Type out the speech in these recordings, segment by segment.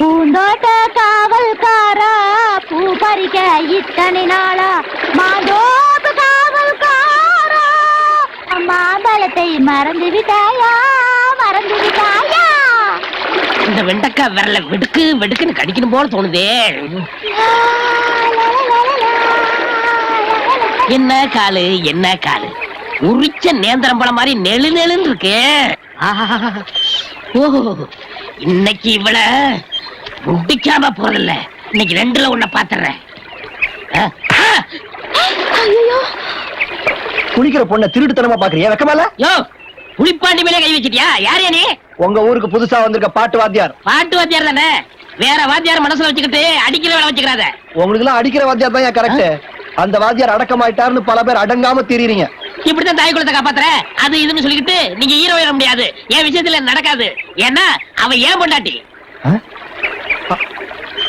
பூந்தோட்ட காவல்காரா பூ பறிக்க இத்தனை நாளா? மாதோப்பு காவல்காரா மாம்பழத்தை மறந்து விட்டாயா மறந்து விட்டாயா இந்த வெண்டக்காய் விரல வெடுக்கு வெடுக்குன்னு கடிக்கணும் போல தோணுதே. என்ன காலு என்ன காலு? உரிச்ச நேந்திரம் பழம் மாதிரி நெழு நெழுன்னு இருக்கு. ஆஹா. ஓ இன்னைக்கு இவ்வளோ முடிக்காம போறதில்ல இன்னைக்கு ரெண்டுல உன்னை பாத்துறேன். குளிக்கிற பொண்ணை திருட்டுத்தனமா பாக்குறியா? வெக்கமால யோ புளிப்பாண்டி மேலே கை வச்சிட்டியா? யார் நீ உங்க ஊருக்கு புதுசா வந்திருக்க பாட்டு வாத்தியார். பாட்டு வாத்தியார் தானே? வேற வாத்தியார் மனசுல வச்சுக்கிட்டு அடிக்கிற வேலை வச்சுக்கிறாத. உங்களுக்கு எல்லாம் அடிக்கிற வாத்தியார் தான் கரெக்ட் அந்த வாத்தியார் அடக்கமாயிட்டாருன்னு பல பேர் அடங்காம தெரியுறீங்க இப்படித்தான் தாய் குலத்தை காப்பாத்துற? அது இதுன்னு சொல்லிக்கிட்டு நீங்க ஹீரோ ஆயிட முடியாது. என் விஷயத்துல நடக்காது. ஏன்னா அவ ஏன் பொண்டாட்டி?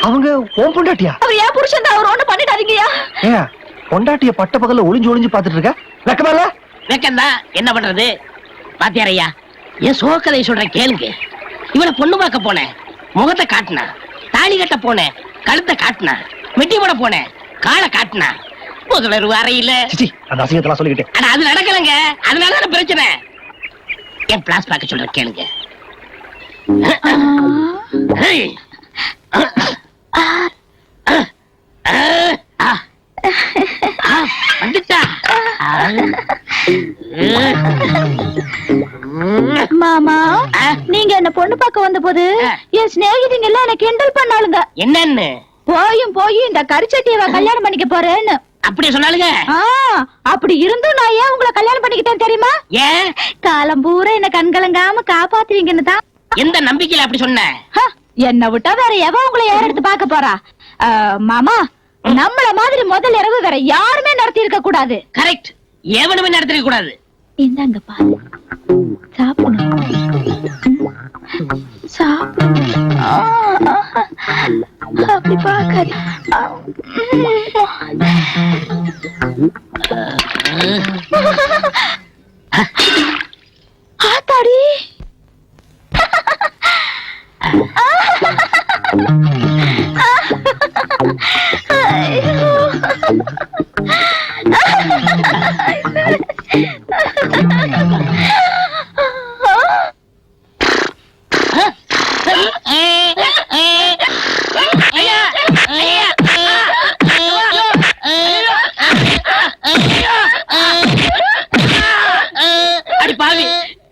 அவங்க ஓம் பொண்டாட்டியா? அவர் ஏன் புருஷன் தான். அவர் ஒண்ணு பண்ணிடாதீங்கயா ஏன்? பொண்டாட்டிய பட்ட பகல்ல ஒளிஞ்சு ஒளிஞ்சு பாத்துட்டு இருக்க? வெக்கமால வெக்கம்தான் என்ன பண்றது? பாத்தியார் ஐயா என் சோக்கதை சொல்றேன் கேளுங்க. இவனை பொண்ணு பார்க்க போனேன். முகத்தை காட்டினா தாலி கட்ட போனேன். கழுத்தை காட்டினா மெட்டி போட போனேன். காலை காட்டினா முதலர் அறையில. சிச்சி அந்த அசிங்கத்தெல்லாம் சொல்லிக்கிட்டு. ஆனா அது நடக்கலங்க. அதனால தானே பிரச்சனை. என் பிளாஸ் பார்க்க சொல்றேன் கேளுங்க. மாமா? நீங்க என்ன பொண்ணு பார்க்க வந்த போது. என் சிநேகிதிங்க எல்லாம் என்ன கிண்டல் பண்ணாளுங்க. என்னன்னு? போயும் போய் இந்த கரிச்சட்டியவ கல்யாணம் பண்ணிக்க போறேன்னு. அப்படியே சொன்னாலுங்க அப்படி இருந்தும் நான் ஏன் உங்களை கல்யாணம் பண்ணிக்கிட்டேன் தெரியுமா? ஏன்? காலம் பூரா என்ன கண்கலங்காம காப்பாத்துவீங்கன்னு தான். எந்த நம்பிக்கையில அப்படி சொன்ன? ஹ, என்னை விட்டா வேற எவன் உங்களை யார் எடுத்து பார்க்க போறா? மாமா நம்மள மாதிரி முதல் இரவு வேற யாருமே நடத்தி இருக்க கூடாது. கரெக்ட் எவனுமே நடத்திருக்க கூடாது. இந்தாங்க பாரு. சாப்பிடணும். அப்படி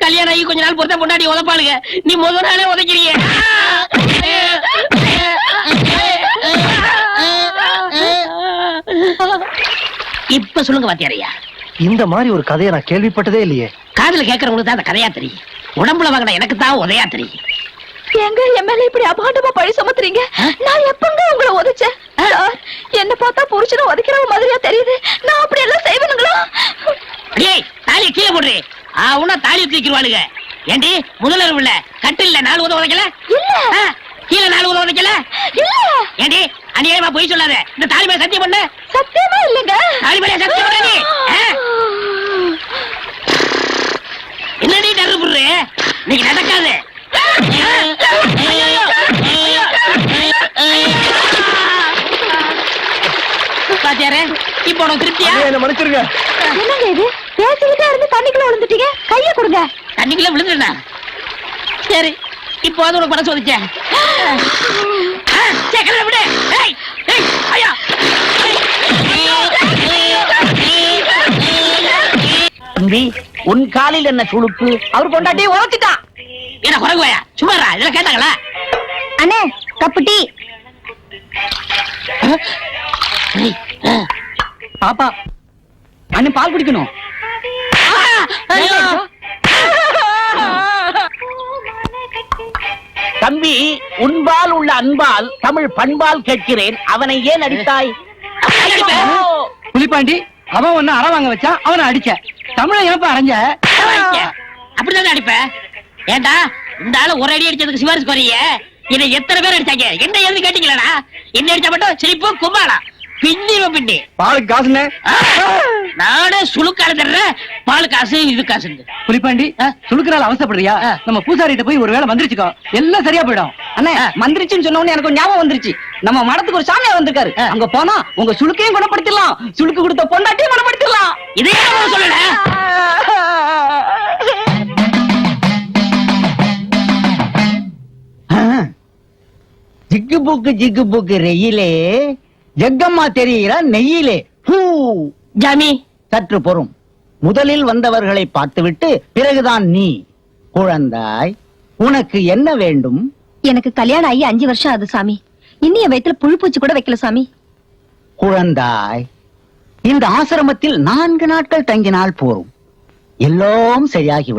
கல்யாணம் ஆகி கொஞ்ச நாள் பொறுத்த பொண்டாட்டி உதப்பாளுங்க. நீ முத நாளே உதைக்கிறீங்க. இப்ப சொல்லுங்க வாத்தியாரையா. இந்த மாதிரி ஒரு கதையை நான் கேள்விப்பட்டதே இல்லையே. காதுல கேக்குறவங்களுக்கு தான் அந்த கதையா தெரியும். உடம்புல வாங்கின எனக்கு தான் உதையா தெரியும். எங்க என் மேல இப்படி அபாண்டமா பழி சுமத்துறீங்க? நான் எப்பங்க உங்களை உதைச்சேன்? என்ன பார்த்தா புருஷனை உதைக்கிற மாதிரியா தெரியுது. நான் அப்படி எல்லாம் செய்வேனுங்களா? டேய் தாலியை கீழே போடுறே. ஆ உன்னா தாலி தூக்கிடுவாளுங்க ஏண்டி முதல்ல இல்ல கட்டில்ல நாலு உதவ உதைக்கல? இல்ல. கீழே நாலு உதவ உதைக்கல? இல்ல. ஏண்டி அநியாயமா போய் சொல்லாத. இந்த தாலி மேல சத்தியம் பண்ணு. சத்தியமா இல்லைங்க? தாலி மேல சத்தியம் பண்ணு நீ? என்னடி டர்ரு புடுற? இன்னைக்கு நடக்காது. பாத்தியாரே இப்போ உனக்கு திருப்தியா? என்ன மன்னிச்சிருங்க. என்னங்க இது? பேசிக்கிட்டே இருந்து தண்ணிக்குள்ள விழுந்துட்டீங்க. கைய கொடுங்க. தண்ணிக்குள்ள விழுந்துடா சரி இப்போ அது உனக்கு மனசு வந்துச்சே கிளம்பு, விடு. ஏய், ஏய், ஐயா. தம்பி உன் காலில் என்ன சுளுக்கு? அவர் கொண்டாட்டி உழைச்சிட்டான் என்ன குரங்குவாயா சும்மாரா இதெல்லாம் கேட்டாங்களா? அண்ணே கப்பு டீ. பாப்பா அண்ணன் பால் குடிக்கணும். தம்பி உன்பால் உள்ள அன்பால் தமிழ் பண்பால் கேட்கிறேன். அவனை ஏன் அடித்தாய். புலிப்பாண்டி அவன் ஒன்னு அற வாங்க வச்சான் அவனை அடிச்ச தமிழ ஏப்ப அரைஞ்ச. அப்படிதானே அடிப்ப? ஏண்டா இந்த ஆளு ஒரு அடி அடிச்சதுக்கு சிபாரிசு குறைய? இதை எத்தனை பேர் அடிச்சாங்க? என்ன எழுதி கேட்டீங்களா என்ன அடிச்சா மட்டும் சிரிப்பு கும்பாளா பின்னி பின்னி. பாலுக்கு ஆ, நானே தர்றேன் பால் காசு இது காசு புலிப்பாண்டி சுடுக்கறால அவசரப்படுறியா. நம்ம பூசாரிட்ட போய் ஒரு வேளை மந்திரிச்சுக்கோ எல்லாம் சரியா போயிடும். அண்ணே மந்திரிச்சுன்னு சொன்ன எனக்கு ஞாபகம் வந்துருச்சு. நம்ம மடத்துக்கு ஒரு சாமியார் வந்திருக்காரு. அங்க போனா உங்க சுளுக்கையும் குணப்படுத்திடலாம். சுளுக்கு கொடுத்த பொண்டாட்டியும் குணப்படுத்திடலாம். இதே சொல்லல? ஜிக்கு புக்கு ஜிக்கு புக்கு ரெயிலே ஜக்கம்மா தெரிகிற நெய்யிலே. ஹூ. ஜாமி சற்று பொறும். முதலில் வந்தவர்களை பார்த்துவிட்டு பிறகுதான் நீ குழந்தாய். உனக்கு என்ன வேண்டும்? எனக்கு கல்யாணம் ஆகி அஞ்சு வருஷம் ஆகுது சாமி. இன்னும் என் வயித்துல புழு பூச்சி கூட வைக்கல சாமி. குழந்தாய் இந்த ஆசிரமத்தில் நான்கு நாட்கள் தங்கினால் போரும். எல்லாம் சரியாகி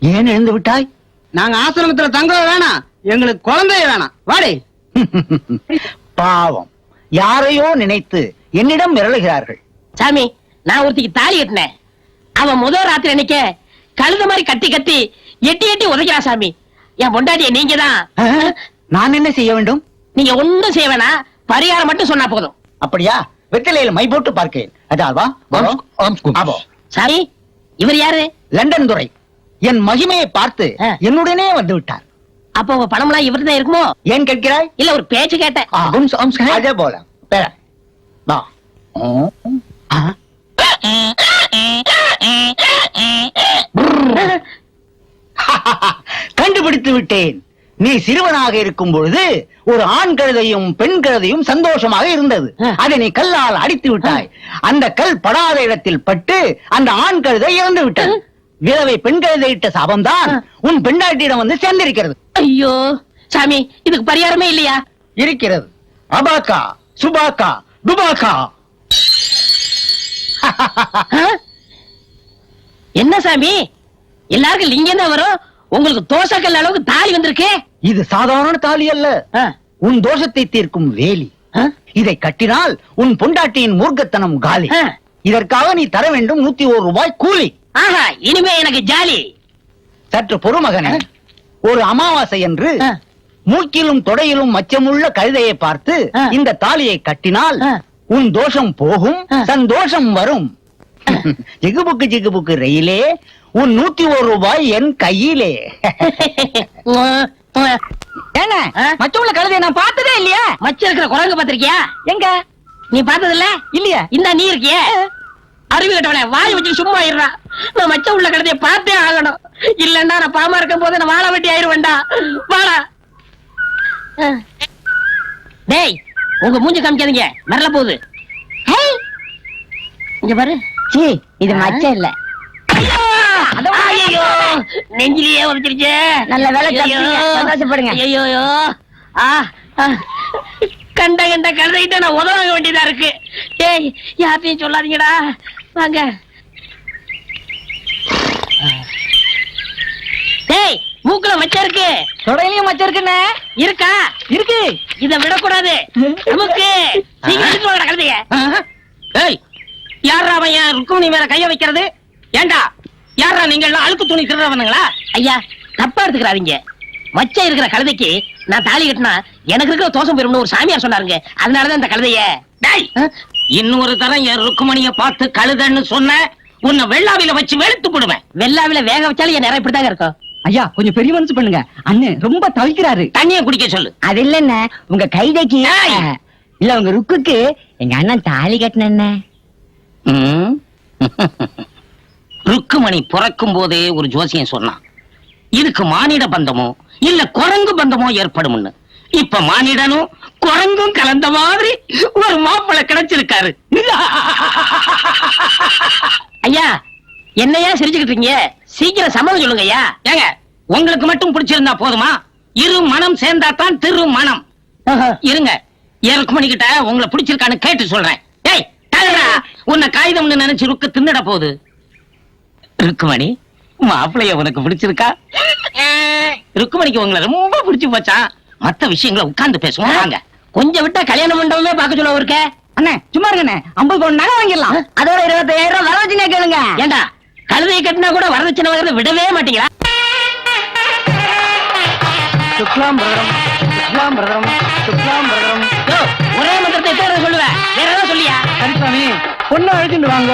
ஏன் எழுந்து விட்டாய்? நாங்க ஆசிரமத்துல தங்க வேணாம் எங்களுக்கு குழந்தைய வேணாம் வாடி. பாவம். யாரையோ நினைத்து என்னிடம் மிரளுகிறார்கள். சாமி நான் ஒருத்திக்கு தாலி கட்டினேன். அவன் முதல் ராத்திரி அன்னைக்க கழுத மாதிரி கத்தி கத்தி எட்டி எட்டி உதைக்கிறா சாமி. என் பொண்டாட்டிய நீங்க தான்? நான் என்ன செய்ய வேண்டும்? நீங்க ஒண்ணும் செய்ய வேணாம். பரிகாரம் மட்டும் சொன்னா போதும். அப்படியா? வெற்றிலையில் மை போட்டு பார்க்கிறேன். அதாவா. சாமி இவர் யாரு? லண்டன் துறை. என் மகிமையை பார்த்து. என்னுடனே வந்து விட்டார். அப்ப உங்க பணம்லாம் இவர்தான் தான் இருக்குமோ? ஏன் கேட்கிறாய்? இல்ல ஒரு பேச்சு கேட்டேன். அதே போல. பேர. வா. கண்டுபிடித்து விட்டேன். நீ சிறுவனாக இருக்கும் பொழுது ஒரு ஆண் கழுதையும் பெண் கழுதையும் சந்தோஷமாக இருந்தது. அதை நீ கல்லால் அடித்து விட்டாய். அந்த கல் படாத இடத்தில் பட்டு அந்த ஆண் கழுதை இறந்து விட்டது. விதவை பெண் கழுதை இட்ட சாபம்தான் உன் பெண்டாட்டியிடம் வந்து சேர்ந்திருக்கிறது. ஐயோ சாமி இதுக்கு பரிகாரமே இல்லையா? இருக்கிறது. அபாக்கா சுபாக்கா டுபாக்கா ஆ? என்ன சாமி எல்லாருக்கும் லிங்கம் தான் வரும் உங்களுக்கு தோசைக்கல் அளவுக்கு தாலி வந்திருக்கு இது சாதாரண தாலி அல்ல. உன் தோஷத்தை தீர்க்கும் வேலி? இதை கட்டினால் உன் பொண்டாட்டியின் மூர்க்கத்தனம் காலி. இதற்காக நீ தர வேண்டும் நூத்தி ஒரு ரூபாய் கூலி ஆஹா இனிமே எனக்கு ஜாலி சற்று பொறுமகனே ஒரு அமாவாசை என்று. மூக்கிலும் தொடையிலும் மச்சமுள்ள கழுதையை பார்த்து. இந்த தாலியை கட்டினால். உன் தோஷம் போகும். சந்தோஷம் வரும். ஜிகுபுக்கு ஜிகுபுக்கு ரயிலே உன் நூத்தி ஒரு ரூபாய் என் கையிலே. ஏங்க ஆ? மச்சமுள்ள கழுதைய நான் பார்த்ததே இல்லையா? மச்ச இருக்கிற குரங்கு பாத்திருக்கியா எங்க? நீ பார்த்தது இல்ல இல்லையா. இந்த நீ இருக்கியே? அறிவு கட்டவனே வாய் வச்சு சும்மா இருடா. நான் மச்ச உள்ள கழுதைய பார்த்தே ஆகணும். இல்லன்னா நான் பாமா இருக்கும் போது நான் வாழ வெட்டி ஆயிருவேன்டா. வாடா. ஆ. டேய் உங்க மூஞ்சி காமிக்காதீங்க. மரல போகுது. இங்க பாரு. இது மச்சம் இல்ல. ஐயோ! நெஞ்சிலேயே உரைச்சிருச்சே நல்ல வேலை. சந்தோஷப்படுங்க. ஐயோ ஆ. கண்ட கண்ட கழுதைகிட்ட நான் உதவாங்க வேண்டியதா இருக்கு. டேய் யார்ட்டையும் சொல்லாதீங்கடா. வாங்க. டேய் மூக்குல மச்சம் இருக்கு. தொடையிலயும் மச்சம் இருக்குண்ணே. இருக்கா? இருக்கு. இத விடக்கூடாது. நமக்கு சீக்கிரம் எடுத்து வாங்கடா கழுதைய. ஏய் யாரா அவன் என் ருக்குமணி மேல கைய வைக்கிறது? ஏண்டா? யாரா நீங்க எல்லாம் அழுக்கு துணி திருடுறவனுங்களா? ஐயா தப்பா எடுத்துக்கிறாதீங்க. மச்சம் இருக்கிற கழுதைக்கு நான் தாலி கட்டினா எனக்கு இருக்கிற தோசம் பெறும்னு ஒரு சாமியார் சொன்னாருங்க. அதனாலதான் இந்த கழுதைய. டேய் இன்னொரு தரம் என் ருக்குமணிய பார்த்து கழுதன்னு சொன்ன உன்னை வெள்ளாவில வச்சு வெளுத்து போடுவேன். வெள்ளாவில வேக வச்சாலும் என் நேரம் இப்படிதாங்க இருக்கும். ஐயா கொஞ்சம் பெரிய மனசு பண்ணுங்க. அண்ணன் ரொம்ப தவிக்கிறாரு. தண்ணியை குடிக்க சொல்லு. அது இல்லன்னு உங்க கைதைக்கு. இல்ல உங்க ருக்குக்கு எங்க அண்ணன் தாலி கட்டின ம். ருக்குமணி பிறக்கும் போதே ஒரு ஜோசியம் சொன்னான். இதுக்கு மானிட பந்தமோ இல்ல குரங்கு பந்தமோ ஏற்படும்னு. இப்ப மானிடனும் குரங்கும் கலந்த மாதிரி ஒரு மாப்பிள்ளை கிடைச்சிருக்காரு. ஐயா என்னையா சிரிச்சுக்கிட்டு இருக்கீங்க? சீக்கிரம் சம்மதம் சொல்லுங்க ஐயா. ஏங்க உங்களுக்கு மட்டும் பிடிச்சிருந்தா போதுமா? இரு மனம் சேர்ந்தா தான் திரு மனம். இருங்க ஏன் ருக்குமணி கிட்ட உங்களை பிடிச்சிருக்கான்னு கேட்டு சொல்றேன். ஏய் உன்னை காகிதம்னு நினைச்சு ருக்கு தின்னுட போகுது. ருக்குமணி மாப்பிளைய உனக்கு பிடிச்சிருக்கா? ருக்குமணிக்கு உங்களை ரொம்ப பிடிச்சு போச்சா? மத்த விஷயங்களை உட்கார்ந்து பேசுவோம். வாங்க. கொஞ்சம் விட்டா கல்யாண மண்டபமே பார்க்க சொல்ல இருக்க? அண்ணே சும்மா இருங்கண்ணே. ஐம்பது பவுன் நகை வாங்கிடலாம். அதோட இருபத்தாயிரம் ரூபாய் வரவச்சுனே கேளுங்க. ஏண்டா? கழுதையை கட்டினா கூட வரதட்சணை வாங்குறத விடவே மாட்டீங்களா? சுக்லாம் பிரதரம் சுக்லாம் பிரதரம் சுக்லாம் பிரதரம். ஒரே மந்திரத்தை தடவை சொல்லுவேன் வேற ஏதாவது சொல்லியா? சரிசாமி பொண்ணை அழைச்சிட்டு வாங்க.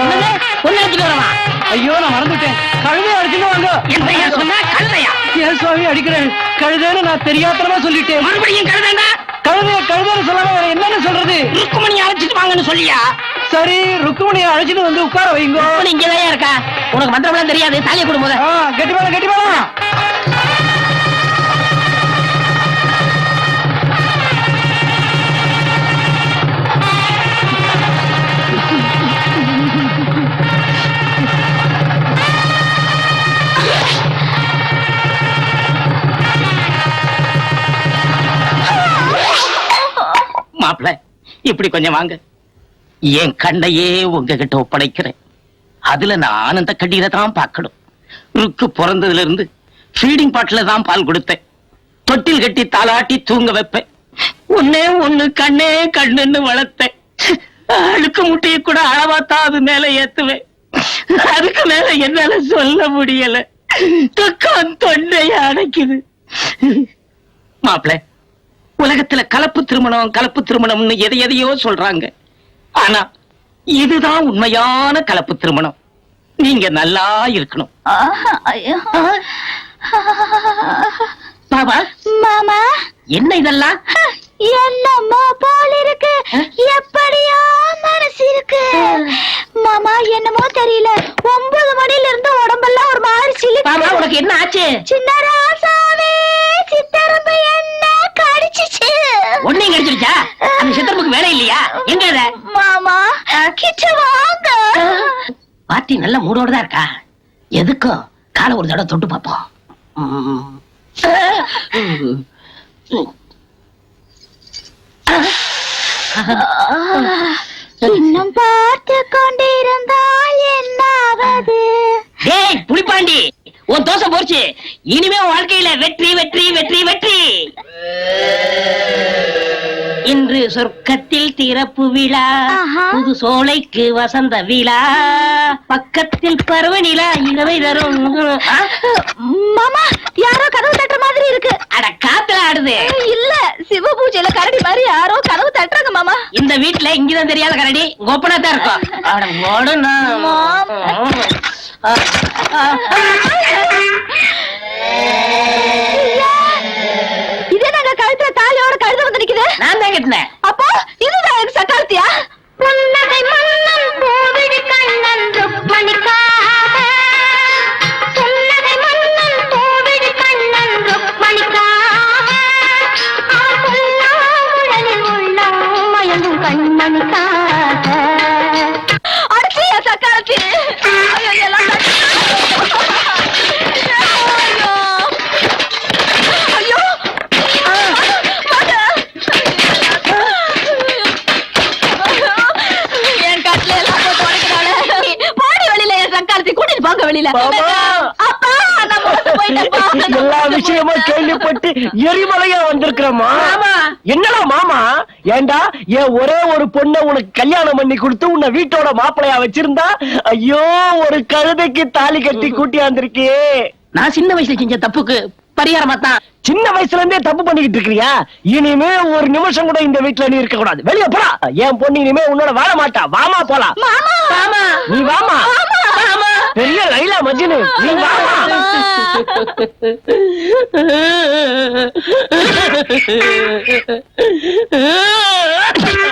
பொண்ணு அடிச்சுட்டு வரவா? ஐயோ நான் மறந்துட்டேன். கழுதை அழைச்சிட்டு வாங்க. என்ன சொன்னா? கழுதையா? ஏன் சுவாமி அடிக்கிறேன். கழுதைன்னு நான் தெரியாத்தனமா சொல்லிட்டேன். மறுபடியும் கழுதைண்டா கழுதைய கழுதைன்னு சொல்லாம என்னன்னு சொல்றது? ருக்குமணி அழைச்சிட்டு வாங்கன்னு சொல்லியா? சரி ருக்குமணியை அழைச்சிட்டு வந்து உட்கார வைங்க. ருக்குமணி இங்கதான் இருக்கா? உனக்கு மந்திரம்லாம் தெரியாது தாலியை கொடு முத. ஆ, கெட்டி மேளம் கெட்டி மேளம் மாப்பிள இப்படி கொஞ்சம் வாங்க. என் கண்ணையே உங்ககிட்ட ஒப்படைக்கிறேன். அதுல நான் ஆனந்த கண்ணீரை தான் பார்க்கணும். ருக்கு பிறந்ததுல இருந்து ஃபீடிங் பாட்டில தான் பால் கொடுத்தேன். தொட்டில் கட்டி தாளாட்டி தூங்க வைப்பேன். ஒன்னே ஒண்ணு கண்ணே கண்ணுன்னு வளர்த்தேன். அழுக்கு முட்டையை கூட அளவாத்தான் அது மேல ஏத்துவேன். அதுக்கு மேல என்னால சொல்ல முடியல. துக்கம் தொண்டைய அடைக்குது மாப்பிள உலகத்துல கலப்பு திருமணம் கலப்பு திருமணம்னு எதை எதையோ சொல்றாங்க. ஆனா இதுதான் உண்மையான கலப்பு திருமணம். நீங்க நல்லா இருக்கணும். பாபா மாமா? என்ன இதெல்லாம்? என்னம்மா போல் இருக்கு? எப்படியோ மனசு இருக்கு. மாமா என்னமோ தெரியல. ஒன்பது மணில இருந்து உடம்பெல்லாம் ஒரு மாதிரி சிலு பாபா உனக்கு என்ன ஆச்சு? சின்ன ராசாவே சித்தரம்பு என்ன கடிச்சிச்சு. ஒன்னையும் கிடைச்சிருச்சா? அந்த சித்தரமுக்கு வேலை இல்லையா? பாட்டி நல்ல மூடோட தான் இருக்கா? எதுக்கும் காலை ஒரு தடவை தொட்டு பார்ப்போம். இன்னும் பார்த்து கொண்டிருந்தால் என்னாவது? டேய் புலிப்பாண்டி உன் தோசை போச்சு இனிமே வாழ்க்கையில வெற்றி வெற்றி வெற்றி வெற்றி. இன்று சொர்க்கத்தில் திறப்பு விழா. புது சோலைக்கு வசந்த விழா. பக்கத்தில் பருவ நிலா இளவை தரும்? மாமா யாரோ கதவு தட்டுற மாதிரி இருக்கு. அட காத்துல ஆடுது. இல்ல சிவ பூஜையில கரடி மாதிரி யாரோ கதவு தட்டுறாங்க மாமா. இந்த வீட்டுல இங்கதான் தெரியாத கரடி. கோப்பனா தான் இருக்கும் அட ஓடுனா. மாம். பாபா. அப்பா. எல்லா விஷயமா கேள்விப்பட்டு எரிமலையா வந்திருக்கிறமா ஆமா. என்னடா மாமா? ஏண்டா என் ஒரே ஒரு பொண்ணை உனக்கு கல்யாணம் பண்ணி கொடுத்து உன்னை வீட்டோட மாப்பிளையா வச்சிருந்தா? ஐயோ ஒரு கழுதைக்கு தாலி கட்டி கூட்டியாந்திருக்கே நான் சின்ன வயசுல செஞ்ச தப்புக்கு பரிகாரமா தான். சின்ன வயசுல இருந்தே தப்பு பண்ணிக்கிட்டு இருக்கிறியா? இனிமே ஒரு நிமிஷம் கூட இந்த வீட்டுல நீ இருக்க கூடாது வெளிய போடா. என் பொண்ணு இனிமே உன்னோட வாழ மாட்டா. வாமா போலாம். மாமா. நீ வாமா. பெரிய லைலா மஜ்னு? நீ